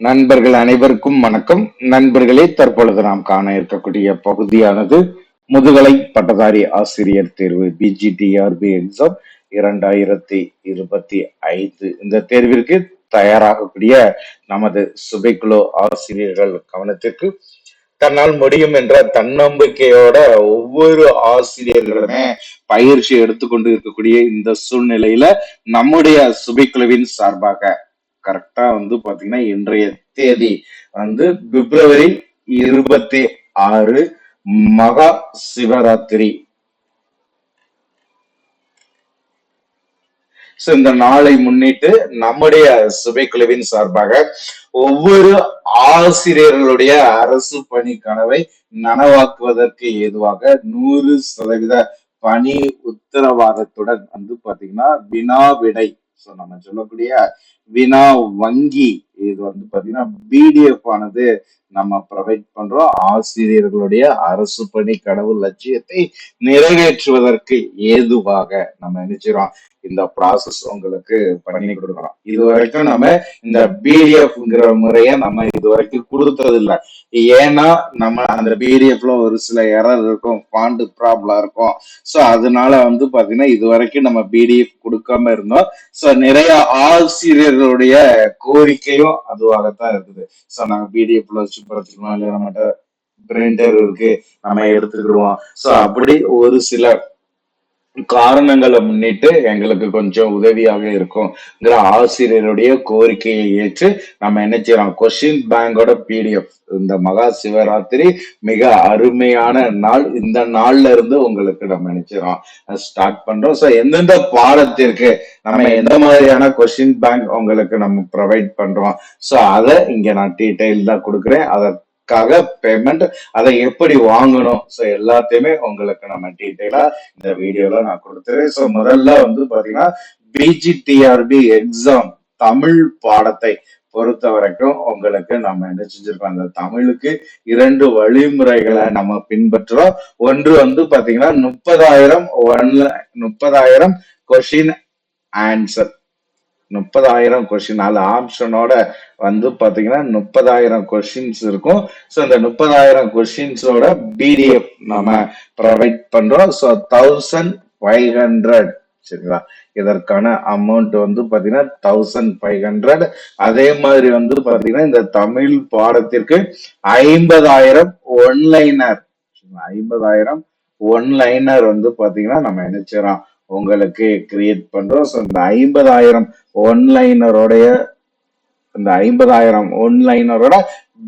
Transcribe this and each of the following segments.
நண்பர்கள் அனைவருக்கும் வணக்கம். நண்பர்களே தற்பொழுது நாம் காண இருக்கக்கூடிய பகுதியானது முதுகலை பட்டதாரி ஆசிரியர் தேர்வு பிஜிடிஆர்பி எக்ஸாம் இரண்டாயிரத்தி இருபத்தி ஐந்து. இந்த தேர்விற்கு தயாராகக்கூடிய நமது சுபைக்குழு ஆசிரியர்கள் கவனத்திற்கு தன்னால் முடியும் என்ற தன்னம்பிக்கையோட ஒவ்வொரு ஆசிரியர்களுமே பயிற்சி எடுத்துக்கொண்டு இருக்கக்கூடிய இந்த சூழ்நிலையில நம்முடைய சுபைக்குழுவின் சார்பாக கரெக்டா வந்து பாத்தீங்கன்னா இன்றைய தேதி வந்து பிப்ரவரி இருபத்தி ஆறு மகா சிவராத்திரி. இந்த நாளை முன்னிட்டு நம்முடைய சுபைக்குழுவின் சார்பாக ஒவ்வொரு ஆசிரியர்களுடைய அரசு பணி கனவை நனவாக்குவதற்கு ஏதுவாக நூறு சதவீத பணி உத்தரவாதத்துடன் வந்து பாத்தீங்கன்னா வினா விடை. நம்ம சொல்லக்கூடிய வினா வங்கி இது வந்து பாத்தீங்கன்னா பிடிஎஃப் ஆனது நம்ம ப்ரொவைட் பண்றோம். ஆசிரியர்களுடைய அரசு பணி கடவுள் லட்சியத்தை நிறைவேற்றுவதற்கு ஏதுவாக நம்ம நினைச்சிரோம் இந்த ப்ராசஸ் உங்களுக்கு பண்ணி கொடுக்குறோம் இது வரைக்கும் நம்ம இந்த பிடிஎஃப்ங்கிற முறைய நம்ம இது வரைக்கும் கொடுத்தது இல்லை ஏன்னா நம்ம அந்த பிடிஎஃப்ல ஒரு சில எரர் இருக்கும் ஃபாண்ட் ப்ராப்ளம் இருக்கும். ஸோ அதனால வந்து பாத்தீங்கன்னா இது வரைக்கும் நம்ம பிடிஎஃப் கொடுக்காம இருந்தோம். ஸோ நிறைய ஆசிரியர்களுடைய கோரிக்கையும் அதுவாகத்தான் இருக்குது. சோ நாங்க பிடிஎஃப்ல வச்சு படுத்துக்கலாம் இல்ல நம்மகிட்ட பிரிண்டர் இருக்கு. நம்ம எடுத்துக்கிடுவோம். சோ அப்படி ஒரு சில காரணங்களை முன்னிட்டு எங்களுக்கு கொஞ்சம் உதவியாக இருக்கும்ங்கிற ஆசிரியருடைய கோரிக்கையை ஏற்று நம்ம என்ன செய்யறோம்? கொஸ்டின் பேங்கோட பிடிஎஃப் இந்த மகா சிவராத்திரி மிக அருமையான நாள். இந்த நாள்ல இருந்து உங்களுக்கு நம்ம நினைச்சிரோம் ஸ்டார்ட் பண்றோம். ஸோ எந்தெந்த பாடத்திற்கு நம்ம எந்த மாதிரியான கொஸ்டின் பேங்க் உங்களுக்கு நம்ம ப்ரொவைட் பண்றோம்? ஸோ அதை இங்க நான் டீட்டெயில் தான் கொடுக்குறேன். அதை காக பேமெண்ட் அதை எப்படி வாங்கணும்? ஸோ எல்லாத்தையுமே உங்களுக்கு நம்ம டீட்டெயிலா இந்த வீடியோல நான் கொடுத்துறேன். ஸோ முதல்ல வந்து பாத்தீங்கன்னா பிஜிடிஆர்பி எக்ஸாம் தமிழ் பாடத்தை பொறுத்த வரைக்கும் உங்களுக்கு நம்ம என்ன செஞ்சிருக்கோம்? அந்த தமிழுக்கு இரண்டு வழிமுறைகளை நம்ம பின்பற்றுறோம். ஒன்று வந்து பாத்தீங்கன்னா முப்பதாயிரம் ஒன்ல முப்பதாயிரம் கொஷின் ஆன்சர் முப்பதாயிரம் கொஸ்டின் நாலு ஆப்ஷனோட வந்து பாத்தீங்கன்னா முப்பதாயிரம் கொஸ்டின்ஸ் இருக்கும். ஸோ இந்த முப்பதாயிரம் கொஸ்டின்ஸோட பிடிஎஃப் நம்ம ப்ரொவைட் பண்றோம். ஸோ தௌசண்ட் ஃபைவ் ஹண்ட்ரட் சரிங்களா? இதற்கான அமௌண்ட் வந்து பாத்தீங்கன்னா தௌசண்ட் ஃபைவ் ஹண்ட்ரட் அதே மாதிரி வந்து பாத்தீங்கன்னா இந்த தமிழ் பாடத்திற்கு ஐம்பதாயிரம் ஒன்லைனர் ஐம்பதாயிரம் ஒன்லைனர் வந்து பாத்தீங்கன்னா நம்ம நினைச்சிடறோம் உங்களுக்கு கிரியேட் பண்றோம். ஸோ இந்த ஐம்பதாயிரம் ஒன்லைனரோடைய இந்த ஐம்பதாயிரம் ஒன்லைனரோட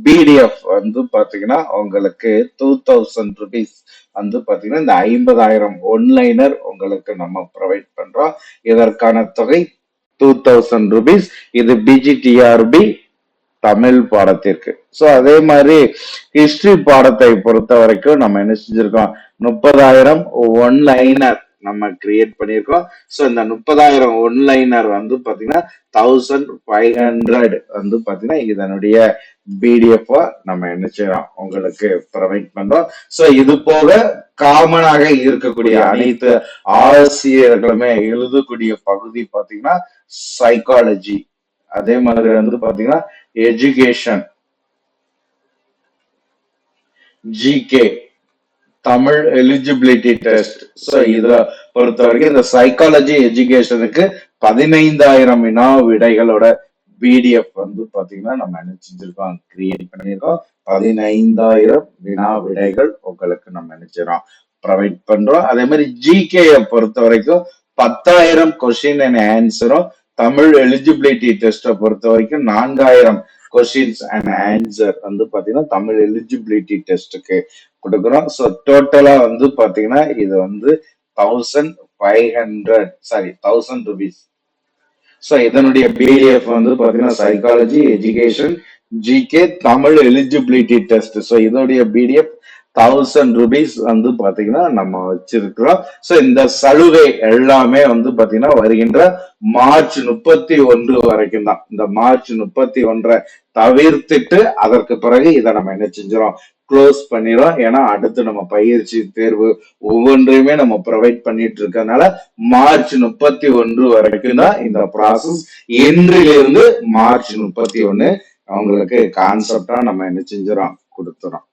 பிடிஎஃப் வந்து பார்த்தீங்கன்னா உங்களுக்கு டூ தௌசண்ட் ருபீஸ் வந்து பார்த்தீங்கன்னா இந்த ஐம்பதாயிரம் ஒன்லைனர் உங்களுக்கு நம்ம ப்ரொவைட் பண்றோம். இதற்கான தொகை டூ தௌசண்ட் ருபீஸ் இது பிஜிடிஆர்பி தமிழ் பாடத்திற்கு. ஸோ அதே மாதிரி ஹிஸ்டரி பாடத்தை பொறுத்த வரைக்கும் நம்ம என்ன செஞ்சிருக்கோம்? முப்பதாயிரம் ஒன்லைனர் நம்ம கிரியேட் பண்ணியிருக்கோம். ஸோ இந்த முப்பதாயிரம் ஒன்லைனர் வந்து பாத்தீங்கன்னா தௌசண்ட் ஃபைவ் ஹண்ட்ரட் வந்து பாத்தீங்கன்னா இதனுடைய பிடிஎஃப் நம்ம என்ன செய்யறோம்? உங்களுக்கு ப்ரொவைட் பண்றோம். ஸோ இது போக காமனாக இருக்கக்கூடிய அனைத்து ஆசிரியர்களுமே எழுதக்கூடிய பகுதி பாத்தீங்கன்னா சைக்காலஜி அதே மாதிரி வந்து பாத்தீங்கன்னா education GK Tamil eligibility test so இத பொறுத்த வரைக்கும் இந்த சைக்காலஜி எஜுகேஷனுக்கு பதினைந்தாயிரம் வினா விடைகளோட பிடிஎஃப் வந்து பாத்தீங்கன்னா நம்ம என்ன செஞ்சிருக்கோம்? கிரியேட் பண்ணியிருக்கோம். பதினைந்தாயிரம் வினா விடைகள் உங்களுக்கு நம்ம நினைச்சிடறோம் ப்ரொவைட் பண்றோம். அதே மாதிரி ஜிகேயை பொறுத்த வரைக்கும் பத்தாயிரம் கொஸ்டின் அண்ட் ஆன்சரும் தமிழ் எலிஜிபிலிட்டி டெஸ்ட்டை பொறுத்த வரைக்கும் நான்காயிரம் கொஸ்டின்ஸ் அண்ட் ஆன்சர் வந்து பாத்தீங்கன்னா தமிழ் எலிஜிபிலிட்டி டெஸ்ட்டுக்கு கொடுக்குறோம். ஸோ டோட்டலா வந்து பாத்தீங்கன்னா இது வந்து thousand five hundred sorry thousand rupees so இதனுடைய பிடிஎஃப் வந்து பாத்தீங்கன்னா psychology education GK Tamil eligibility test so இதோடைய பிடிஎஃப் தௌசண்ட் ருபீஸ் வந்து பாத்தீங்கன்னா நம்ம வச்சிருக்கிறோம். ஸோ இந்த சலுகை எல்லாமே வந்து பாத்தீங்கன்னா வருகின்ற மார்ச் முப்பத்தி ஒன்று வரைக்கும் தான். இந்த மார்ச் முப்பத்தி ஒன்றை தவிர்த்துட்டு அதற்கு பிறகு இதை நம்ம என்ன செஞ்சிடும் க்ளோஸ் பண்ணிடும் ஏன்னா அடுத்து நம்ம பயிற்சி தேர்வு ஒவ்வொன்றையுமே நம்ம ப்ரொவைட் பண்ணிட்டு இருக்கறனால மார்ச் முப்பத்தி ஒன்று வரைக்கும் தான் இந்த ப்ராசஸ் இன்றிலிருந்து மார்ச் முப்பத்தி ஒன்னு அவங்களுக்கு கான்செப்டா நம்ம என்ன செஞ்சிடறோம்? கொடுத்துறோம்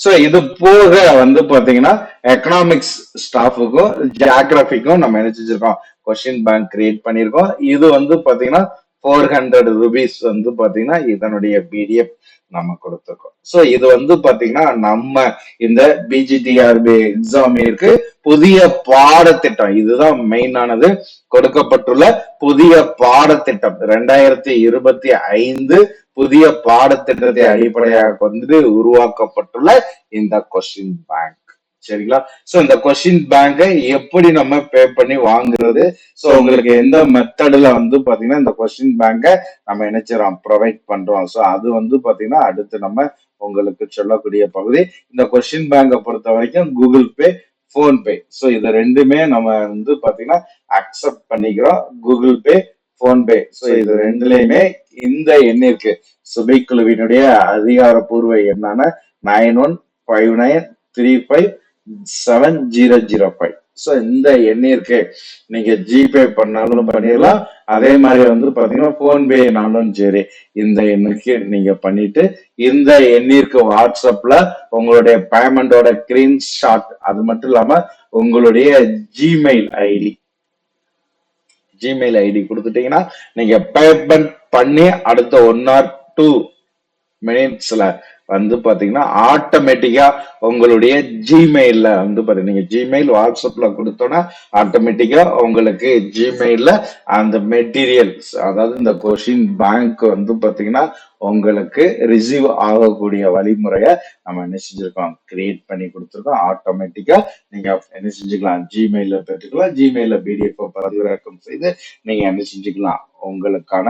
சோ இது போக வந்து பாத்தீங்கன்னா எக்கனாமிக்ஸ் ஸ்டாஃபுக்கும் ஜியாகிரபிக்கும் நம்ம என்ன செஞ்சிருக்கோம்? கொஸ்டின் பேங்க் கிரியேட் பண்ணியிருக்கோம் இது வந்து பாத்தீங்கன்னா ஃபோர் ஹண்ட்ரட் ருபீஸ் வந்து பாத்தீங்கன்னா இதனுடைய பிடிஎஃப் நம்ம கொடுத்துருக்கோம். சோ இது வந்து பாத்தீங்கன்னா நம்ம இந்த பிஜிடிஆர்பி எக்ஸாமிற்கு புதிய பாடத்திட்டம் இதுதான் மெயினானது கொடுக்கப்பட்டுள்ள புதிய பாடத்திட்டம் ரெண்டாயிரத்தி இருபத்தி ஐந்து புதிய பாடத்திட்டத்தை அடிப்படையாக கொண்டு உருவாக்கப்பட்டுள்ள இந்த கொஸ்டின் பேங்க். சரிங்களா? சோ இந்த கொஸ்டின் பேங்கை எப்படி நம்ம பே பண்ணி வாங்குறது? சோ உங்களுக்கு எந்த மெத்தடில் வந்து பாத்தீங்கன்னா இந்த கொஸ்டின் பேங்கை நம்ம நினைச்சிடறோம் ப்ரொவைட் பண்றோம். சோ அது வந்து பாத்தீங்கன்னா அடுத்து நம்ம உங்களுக்கு சொல்லக்கூடிய பகுதி. இந்த கொஸ்டின் பேங்கை பொறுத்த வரைக்கும் கூகுள் பே ஃபோன்பே சோ இது ரெண்டுமே நம்ம வந்து பாத்தீங்கன்னா அக்செப்ட் பண்ணிக்கிறோம். கூகுள் பே போன்பே சோ இது ரெண்டுலயுமே இந்த எண்ணிற்கு சுபை குழுவினுடைய அதிகாரப்பூர்வ எண்ணான nine one five nine three five seven zero zero five so இந்த எண்ணிற்கு நீங்க ஜிபே பண்ணாலும் பண்ணிடலாம் அதே மாதிரி வந்து பாத்தீங்கன்னா போன்பேனாலும் சரி இந்த எண்ணுக்கு நீங்க பண்ணிட்டு இந்த எண்ணிற்கு வாட்ஸ்அப்ல உங்களுடைய பேமெண்டோட ஸ்கிரீன்ஷாட் அது மட்டும் இல்லாம உங்களுடைய ஜிமெயில் ஐடி ஜிமெயில் ஐடி கொடுத்துட்டீங்கன்னா நீங்க பேமெண்ட் பண்ணி அடுத்த ஒன் ஆர் டூ மினிட்ஸ்ல வந்து பாத்தீங்கன்னா ஆட்டோமேட்டிக்கா உங்களுடைய ஜிமெயில்ல வந்து பாத்தீங்கன்னா நீங்க ஜிமெயில் வாட்ஸ்அப்ல கொடுத்தோன்னா ஆட்டோமேட்டிக்கா உங்களுக்கு ஜிமெயில்ல அந்த மெட்டீரியல்ஸ் அதாவது இந்த கொஷின் பேங்க் வந்து பாத்தீங்கன்னா உங்களுக்கு ரிசீவ் ஆகக்கூடிய வழிமுறையை நம்ம என்ன செஞ்சிருக்கோம்? கிரியேட் பண்ணி கொடுத்துருக்கோம். ஆட்டோமேட்டிக்கா நீங்க என்ன செஞ்சுக்கலாம்? ஜிமெயில பெற்றுக்கலாம். ஜிமெயில பிடிஎஃப் பதிவிறக்கம் செய்து நீங்க என்ன செஞ்சுக்கலாம்? உங்களுக்கான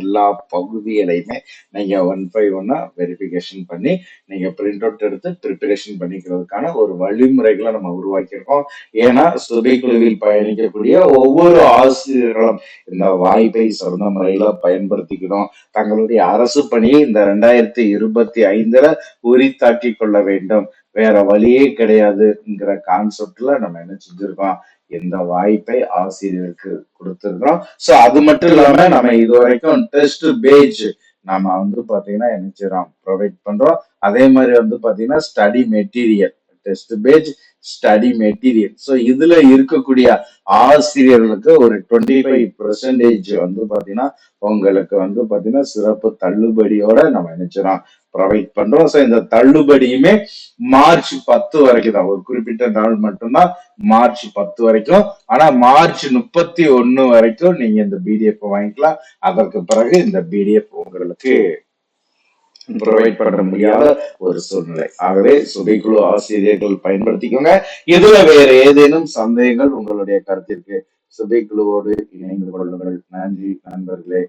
எல்லா பகுதிகளையுமே நீங்கள் ஒன் பை ஒன்னாக வெரிஃபிகேஷன் பண்ணி நீங்கள் பிரிண்ட் அவுட் எடுத்து ப்ரிப்பரேஷன் பண்ணிக்கிறதுக்கான ஒரு வழிமுறைகளை நம்ம உருவாக்கியிருக்கோம். ஏன்னா சுபை குழுவில் பயணிக்கக்கூடிய ஒவ்வொரு ஆசிரியர்களும் இந்த வாய்ப்பை சிறந்த முறையில் பயன்படுத்திக்கணும் தங்களுடைய அரசு பணியை இந்த ரெண்டாயிரத்தி இருபத்தி ஐந்துல உரித்தாக்கி கொள்ள வேண்டும். வேற வழியே கிடையாதுங்கிற கான்செப்ட்ல நம்ம என்ன செஞ்சிருக்கோம்? எந்த வாய்ப்பை ஆசிரியருக்கு கொடுத்துருக்கிறோம். சோ அது மட்டும் இல்லாம நம்ம இது வரைக்கும் டெஸ்ட் பேஜ் நம்ம வந்து பாத்தீங்கன்னா என்ன செய்யறோம் ப்ரொவைட் பண்றோம். அதே மாதிரி வந்து பாத்தீங்கன்னா study material test page study material so இதுல இருக்கக்கூடிய ஆசிரியர்களுக்கு ஒரு டுவெண்ட்டி ஃபைவ் பெர்சன்டேஜ் வந்து பாத்தீங்கன்னா உங்களுக்கு வந்து பாத்தீங்கன்னா சிறப்பு தள்ளுபடியோட நம்ம நினைச்சிடலாம் ப்ரொவைட் பண்றோம். ஸோ இந்த தள்ளுபடியுமே மார்ச் பத்து வரைக்கும் தான். ஒரு குறிப்பிட்ட நாள் மட்டும்தான் மார்ச் பத்து வரைக்கும். ஆனா மார்ச் முப்பத்தி ஒன்னு வரைக்கும் நீங்க இந்த பிடிஎஃப் வாங்கிக்கலாம். அதற்கு பிறகு இந்த பிடிஎஃப் உங்களுக்கு ப்ரொவைட் பண்ண முடியாத ஒரு சூழ்நிலை. ஆகவே சுபைக்குழு ஆசிரியர்கள் பயன்படுத்திக்கோங்க. இதுல வேற ஏதேனும் சந்தேகங்கள் உங்களுடைய கருத்திற்கு சுபைக்குழுவோடு இணைந்து கொள்ளுங்கள். நன்றி நண்பர்களே.